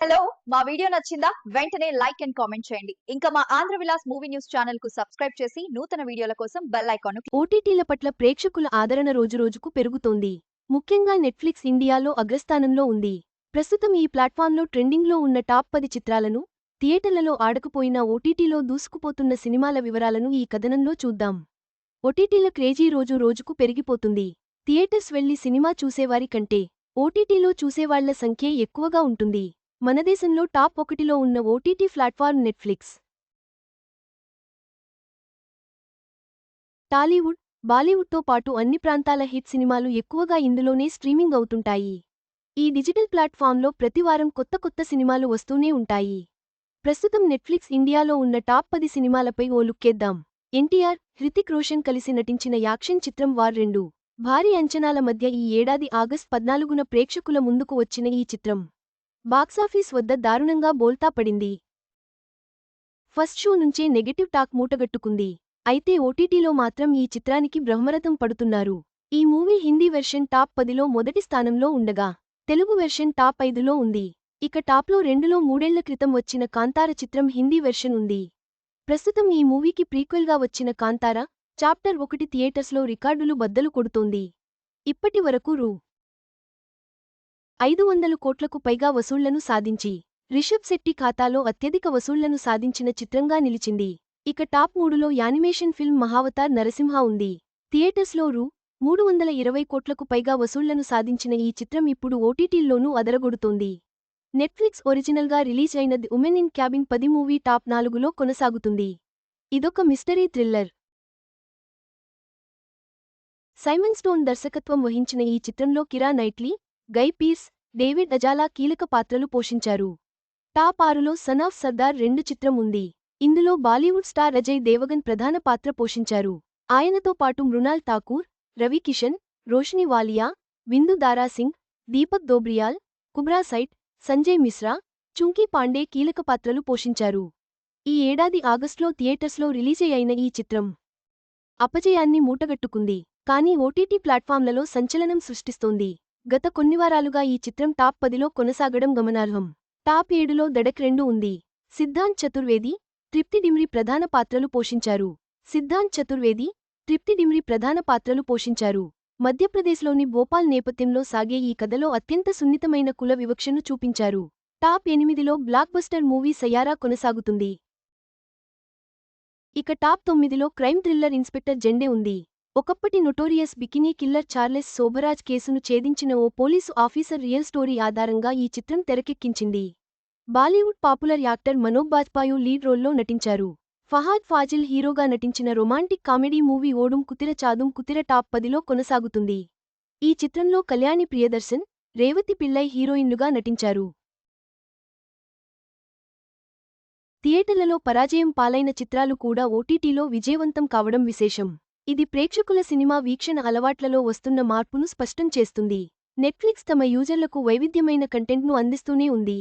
Hello మా video నచ్చిందా? వెంటనే లైక్ అండ్ కామెంట్ చేయండి. ఇంకా మా ఆంధ్ర విలాస్ మూవీ న్యూస్ ఛానల్కు సబ్స్క్రైబ్ చేసి నూతన వీడియోల కోసం బెల్ ఐకాన్ ఓటీటీల పట్ల ప్రేక్షకుల ఆదరణ రోజురోజుకు పెరుగుతోంది. ముఖ్యంగా నెట్ఫ్లిక్స్ ఇండియాలో అగ్రస్థానంలో ఉంది. ప్రస్తుతం ఈ ప్లాట్ఫామ్లో ట్రెండింగ్లో ఉన్న టాప్ పది చిత్రాలను థియేటర్లలో ఆడకపోయినా ఓటీటీలో దూసుకుపోతున్న సినిమాల వివరాలను ఈ కథనంలో చూద్దాం. ఓటీటీల క్రేజీ రోజు రోజుకు పెరిగిపోతుంది. థియేటర్స్ వెళ్ళి సినిమా చూసేవారి కంటే ఓటీటీలో చూసేవాళ్ళ సంఖ్యే ఎక్కువగా ఉంటుంది. మన దేశంలో టాప్ ఒకటిలో ఉన్న ఓటీటీ ప్లాట్ఫార్మ్ నెట్ఫ్లిక్స్. టాలీవుడ్ బాలీవుడ్తో పాటు అన్ని ప్రాంతాల హిట్ సినిమాలు ఎక్కువగా ఇందులోనే స్ట్రీమింగ్ అవుతుంటాయి. ఈ డిజిటల్ ప్లాట్ఫామ్లో ప్రతివారం కొత్త కొత్త సినిమాలు వస్తూనే ఉంటాయి. ప్రస్తుతం నెట్ఫ్లిక్స్ ఇండియాలో ఉన్న టాప్ పది సినిమాలపై ఓ లుక్కేద్దాం ఎన్టీఆర్ హృతిక్ రోషన్ కలిసి నటించిన యాక్షన్ చిత్రం వార్ రెండు. భారీ అంచనాల మధ్య ఈ ఏడాది ఆగస్ట్ పద్నాలుగున ప్రేక్షకుల ముందుకు వచ్చిన ఈ చిత్రం. బాక్సాఫీస్ వద్ద దారుణంగా బోల్తా పడింది. ఫస్ట్ షో నుంచే నెగటివ్ టాక్ మూటగట్టుకుంది. అయితే ఓటీటీలో మాత్రం ఈ చిత్రానికి బ్రహ్మరథం పడుతున్నారు. ఈ మూవీ హిందీ వెర్షన్ టాప్ పదిలో మొదటి స్థానంలో ఉండగా తెలుగు వెర్షన్ టాప్ ఐదులో ఉంది. ఇక టాప్లో రెండులో మూడేళ్ళ క్రితం వచ్చిన కాంతార చిత్రం హిందీ వెర్షన్ ఉంది. ప్రస్తుతం ఈ మూవీకి ప్రీక్వెల్గా వచ్చిన కాంతార చాప్టర్ ఒకటి థియేటర్స్లో రికార్డులు బద్దలు కొడుతోంది. ఇప్పటి వరకు రూ. ఐదు వందలు కోట్లకు పైగా వసూళ్ళను సాధించి. రిషబ్ శెట్టి ఖాతాలో అత్యధిక వసూళ్ళను సాధించిన చిత్రంగా నిలిచింది. ఇక టాప్ మూడులో యానిమేషన్ ఫిల్మ్ మహావతార్ నరసింహ ఉంది. థియేటర్స్లో రూ. మూడు వందల ఇరవై కోట్లకు పైగా వసూళ్ళను సాధించిన ఈ చిత్రం ఇప్పుడు ఓటీటీల్లోనూ అదరగొడుతోంది. నెట్ఫ్లిక్స్ ఒరిజినల్గా రిలీజ్ అయిన ది ఉమెన్ ఇన్ క్యాబిన్ పది మూవీ టాప్ నాలుగులో కొనసాగుతుంది. ఇదొక మిస్టరీ థ్రిల్లర్. సైమన్ స్టోన్ దర్శకత్వం వహించిన ఈ చిత్రంలో కిరా నైట్లీ గై డేవిడ్ అజాలా కీలక పాత్రలు పోషించారు. టాప్ ఆరులో సన్ ఆఫ్ సర్దార్ రెండు చిత్రం ఉంది. ఇందులో బాలీవుడ్ స్టార్ అజయ్ దేవగన్ ప్రధాన పాత్ర పోషించారు. ఆయనతో పాటు మృణాల్ ఠాకూర్ రవి కిషన్ రోషిని వాలియా విందు దారాసింగ్ దీపక్ దోబ్రియాల్ కుబ్రా సైట్ సంజయ్ మిశ్రా చుంకీ పాండే కీలక పాత్రలు పోషించారు. ఈ ఏడాది ఆగస్టులో థియేటర్స్లో రిలీజయ్యైన ఈ చిత్రం అపజయాన్ని మూటగట్టుకుంది. కానీ ఓటీటీ ప్లాట్ఫామ్లలో సంచలనం సృష్టిస్తోంది. గత కొన్ని వారాలుగా ఈ చిత్రం టాప్ పదిలో కొనసాగడం గమనార్హం. టాప్ ఏడులో దడక్ రెండు ఉంది. సిద్ధాంత్ చతుర్వేది తృప్తి డిమ్రి ప్రధాన పాత్రలు పోషించారు. సిద్ధాంత్ చతుర్వేది తృప్తి డిమ్రి ప్రధాన పాత్రలు పోషించారు. మధ్యప్రదేశ్లోని భోపాల్ నేపథ్యంలో సాగే ఈ కథలో అత్యంత సున్నితమైన కుల వివక్షను చూపించారు. టాప్ ఎనిమిదిలో బ్లాక్బస్టర్ మూవీ సయారా కొనసాగుతుంది. ఇక టాప్ తొమ్మిదిలో క్రైమ్ థ్రిల్లర్ ఇన్స్పెక్టర్ జెండే ఉంది. ఒకప్పటి notorious bikini killer Charles Sobhraj కేసును ఛేదించిన ఓ పోలీసు ఆఫీసర్ రియల్ స్టోరీ ఆధారంగా ఈ చిత్రం తెరకెక్కించింది. Bollywood popular actor Manoj Bajpayee lead రోల్లో నటించారు. ఫహాద్ ఫాజిల్ హీరోగా నటించిన romantic comedy movie Odum Kuthira Chaadum Kuthira top పదిలో కొనసాగుతుంది. ఈ చిత్రంలో కళ్యాణి ప్రియదర్శన్ రేవతి పిల్లై హీరోయిన్లుగా నటించారు. థియేటర్లలో పరాజయం పాలైన చిత్రాలు కూడా ఓటీటీలో విజయవంతం కావడం విశేషం. ఇది ప్రేక్షకుల సినిమా వీక్షణ అలవాట్లలో వస్తున్న మార్పును స్పష్టం చేస్తుంది. నెట్ఫ్లిక్స్ తమ యూజర్లకు వైవిధ్యమైన కంటెంట్ను అందిస్తూనే ఉంది.